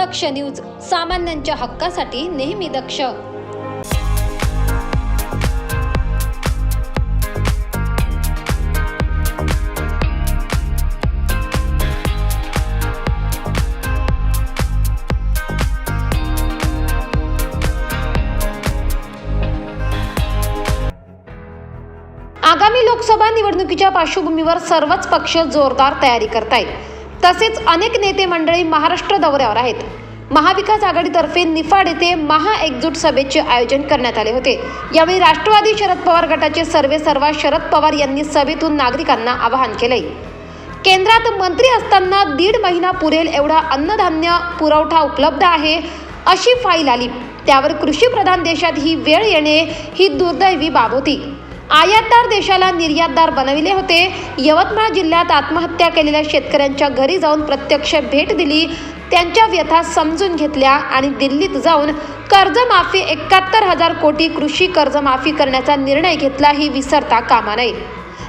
दक्ष news सामान्यांच्या हक्कासाठी नेहमी दक्ष. आगामी लोकसभा निवडणुकीच्या पार्श्वभूमीवर सर्वच पक्ष जोरदार तयारी करतायत. तसेच अनेक नेते मंडळी महाराष्ट्र दौऱ्यावर आहेत. महाविकास आघाडीतर्फे निफाड येथे महा एकजूट सभेचे आयोजन करण्यात आले होते. यावेळी राष्ट्रवादी शरद पवार गटाचे सर्वे सर्वा शरद पवार यांनी सभेतून नागरिकांना आवाहन केलंय केंद्रात मंत्री असताना दीड महिना पुरेल एवढा अन्नधान्य पुरवठा उपलब्ध आहे अशी फाईल आली. त्यावर कृषी प्रधान देशात ही वेळ येणे ही दुर्दैवी बाब होती. आयातदार देशाला निर्यातदार बनविले होते. यवतमाळ जिल्ह्यात आत्महत्या केलेल्या शेतकऱ्यांच्या घरी जाऊन प्रत्यक्ष भेट दिली. त्यांच्या व्यथा समजून घेतल्या आणि दिल्लीत जाऊन कर्जमाफी एकाहत्तर हजार कोटी कृषी कर्जमाफी करण्याचा निर्णय घेतला ही विसरता कामा नये.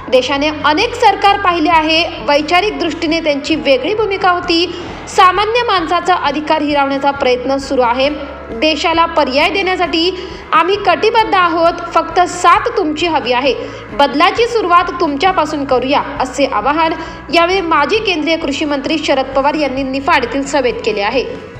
देशाने अनेक सरकार पाहिले आहे. वैचारिक दृष्टीने त्यांची वेगळी भूमिका होती. सामान्य माणसाचा अधिकार हिरावण्याचा प्रयत्न सुरू आहे. देशाला पर्याय देण्यासाठी आम्ही कटिबद्ध आहोत. फक्त साथ तुमची हवी आहे. बदलाची सुरुवात तुमच्यापासून करूया असे आवाहन यावेळी माजी केंद्रीय कृषी मंत्री शरद पवार यांनी निफाड येथील सभेत केले आहे.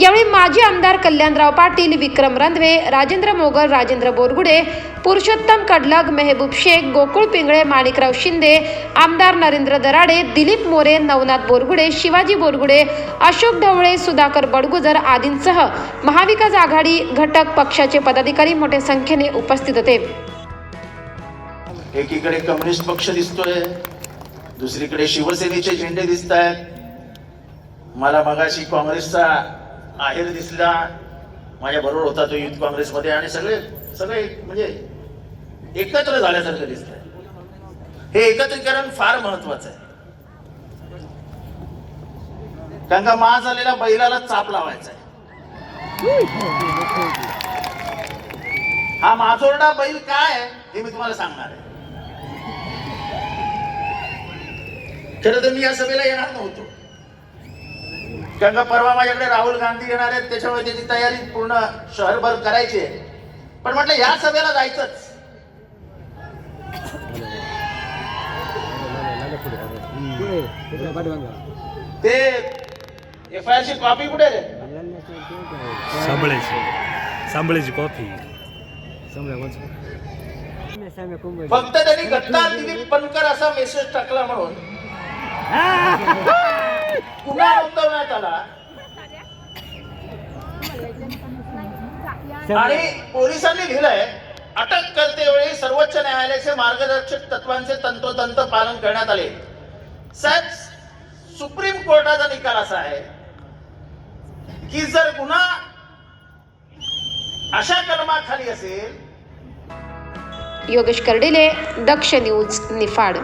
यावेळी माजी आमदार कल्याणराव पाटील विक्रम रंधवे राजेंद्र मोगल राजेंद्र बोरगुडे पुरुषोत्तम कडलग मेहबूब शेख गोकुळ पिंगळे माणिकराव शिंदे आमदार नरेंद्र दराडे दिलीप मोरे नवनाथ बोरगुडे शिवाजी बोरगुडे अशोक ढवळे सुधाकर बडगुजर आदींसह महाविकास आघाडी घटक पक्षाचे पदाधिकारी मोठ्या संख्येने उपस्थित होते. एकीकडे कम्युनिस्ट पक्ष दिसतोय दुसरीकडे शिवसेनेचे झेंडे दिसत आहेत मला मगाशी काँग्रेसचा आहेर दिसला माझ्या बरोबर होता तो युथ काँग्रेसमध्ये आणि सगळे सगळे म्हणजे एकत्र झाल्यासारखं दिसत हे एकत्रीकरण फार महत्वाचं आहे. कारण का मा झालेला बैलाला चाप लावायचा आहे. हा माचोरडा बैल काय आहे हे मी तुम्हाला सांगणार आहे. खरं तर मी या सभेला येणार नव्हतो. कारण का परवा माझ्याकडे राहुल गांधी येणार आहेत त्याच्यामुळे त्याची तयारी पूर्ण शहरभर करायची आहे. पण म्हटलं या सभेला जायचंच. ते एफ आय ची कॉपी कुठे रे? सांभळायची कॉफी फक्त त्यांनी गद्दार दिलीप पणकर असा मेसेज टाकला म्हणून. पुन्हा नोंदवण्यात आला. आणि पोलिसांनी लिहिलंय अटक करते वेळी सर्वोच्च न्यायालयाचे मार्गदर्शक तत्वांचे तंतोतंत पालन करण्यात आले. साहेब सुप्रीम कोर्टाचा निकाल असा आहे की जर गुन्हा अशा कलमाखाली असेल योगेश कर्डिले दक्ष न्यूज निफाड.